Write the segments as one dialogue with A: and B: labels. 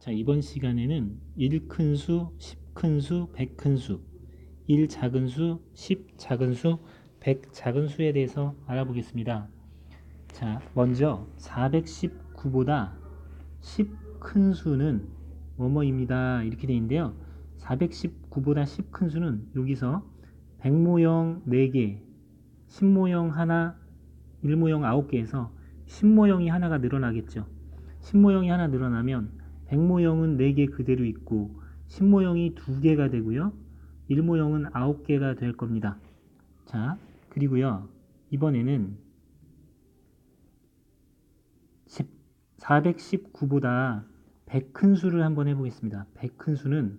A: 자, 이번 시간에는 1큰 수, 10큰 수, 100큰 수, 1 작은 수, 10 작은 수, 100 작은 수에 대해서 알아보겠습니다. 자, 먼저 419보다 10큰 수는 뭐뭐입니다. 이렇게 되어 있는데요. 419보다 10큰 수는 여기서 100모형 4개, 10모형 하나, 1모형 9개에서 10모형이 하나가 늘어나겠죠. 10모형이 하나 늘어나면 100모형은 4개 그대로 있고 10모형이 2개가 되고요. 1모형은 9개가 될 겁니다. 자, 그리고요. 이번에는 419보다 100큰 수를 한번 해보겠습니다. 100큰 수는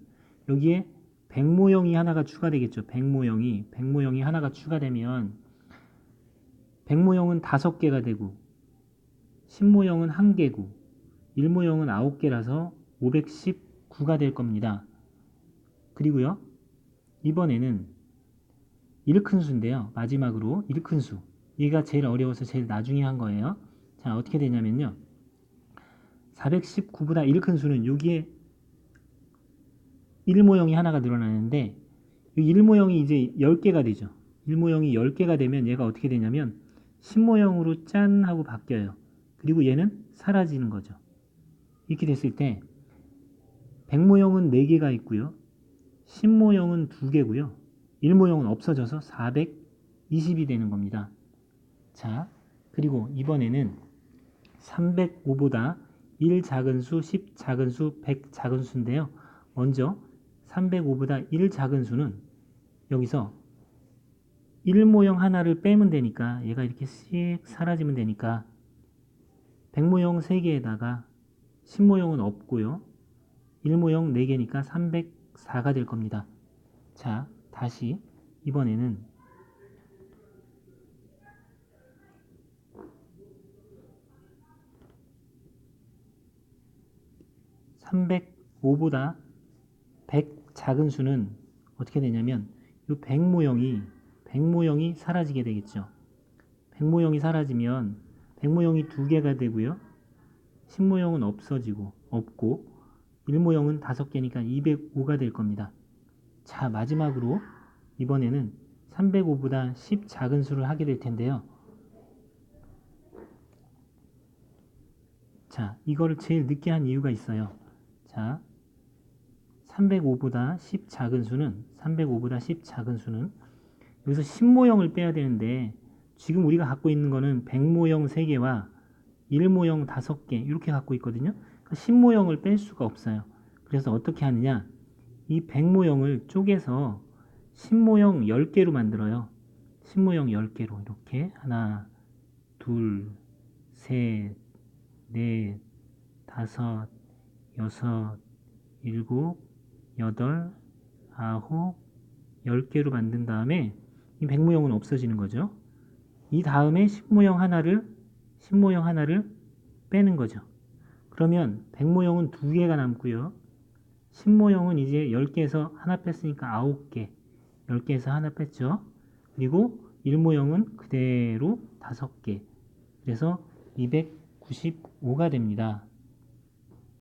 A: 여기에 100모형이 하나가 추가되겠죠. 100모형이 100모형이 하나가 추가되면 100모형은 5개가 되고 10모형은 1개고 1모형은 9개라서 519가 될 겁니다. 그리고요. 이번에는 1큰 수인데요. 마지막으로 1큰 수. 얘가 제일 어려워서 제일 나중에 한 거예요. 자, 어떻게 되냐면요. 419보다 1큰 수는 여기에 1모형이 하나가 늘어나는데 이 1모형이 이제 10개가 되죠. 1모형이 10개가 되면 얘가 어떻게 되냐면 10모형으로 짠 하고 바뀌어요. 그리고 얘는 사라지는 거죠. 이렇게 됐을 때 100모형은 4개가 있고요. 10모형은 2개고요. 1모형은 없어져서 420이 되는 겁니다. 자, 그리고 이번에는 305보다 1 작은 수, 10 작은 수, 100 작은 수인데요. 먼저 305보다 1 작은 수는 여기서 1모형 하나를 빼면 되니까 얘가 이렇게 씩 사라지면 되니까 100모형 3개에다가 10모형은 없고요. 1모형 4개니까 304가 될 겁니다. 자, 다시 이번에는 (305보다) (100) 작은 수는 어떻게 되냐면 이 (100) 모형이 (100) 모형이 사라지게 되겠죠 (100) 모형이 사라지면 (100) 모형이 두 개가 되고요 10모형은 없어지고 없고 1모형은 5개니까 205가 될 겁니다. 자 마지막으로 이번에는 305보다 10 작은 수를 하게 될 텐데요. 자 이거를 제일 늦게 한 이유가 있어요. 자 305보다 10 작은 수는 305보다 10 작은 수는 여기서 10모형을 빼야 되는데 지금 우리가 갖고 있는 거는 100모형 3개와 1모형 5개 이렇게 갖고 있거든요. 10모형을 그러니까 뺄 수가 없어요. 그래서 어떻게 하느냐 이 100모형을 쪼개서 10모형 10개로 만들어요. 10모형 10개로 이렇게 하나 둘 셋 넷 다섯 여섯 일곱 여덟 아홉 10개로 만든 다음에 이 100모형은 없어지는 거죠. 이 다음에 10모형 하나를 10모형 하나를 빼는 거죠. 그러면 100모형은 2개가 남고요. 10모형은 이제 10개에서 하나 뺐으니까 9개. 10개에서 하나 뺐죠. 그리고 1모형은 그대로 5개. 그래서 295가 됩니다.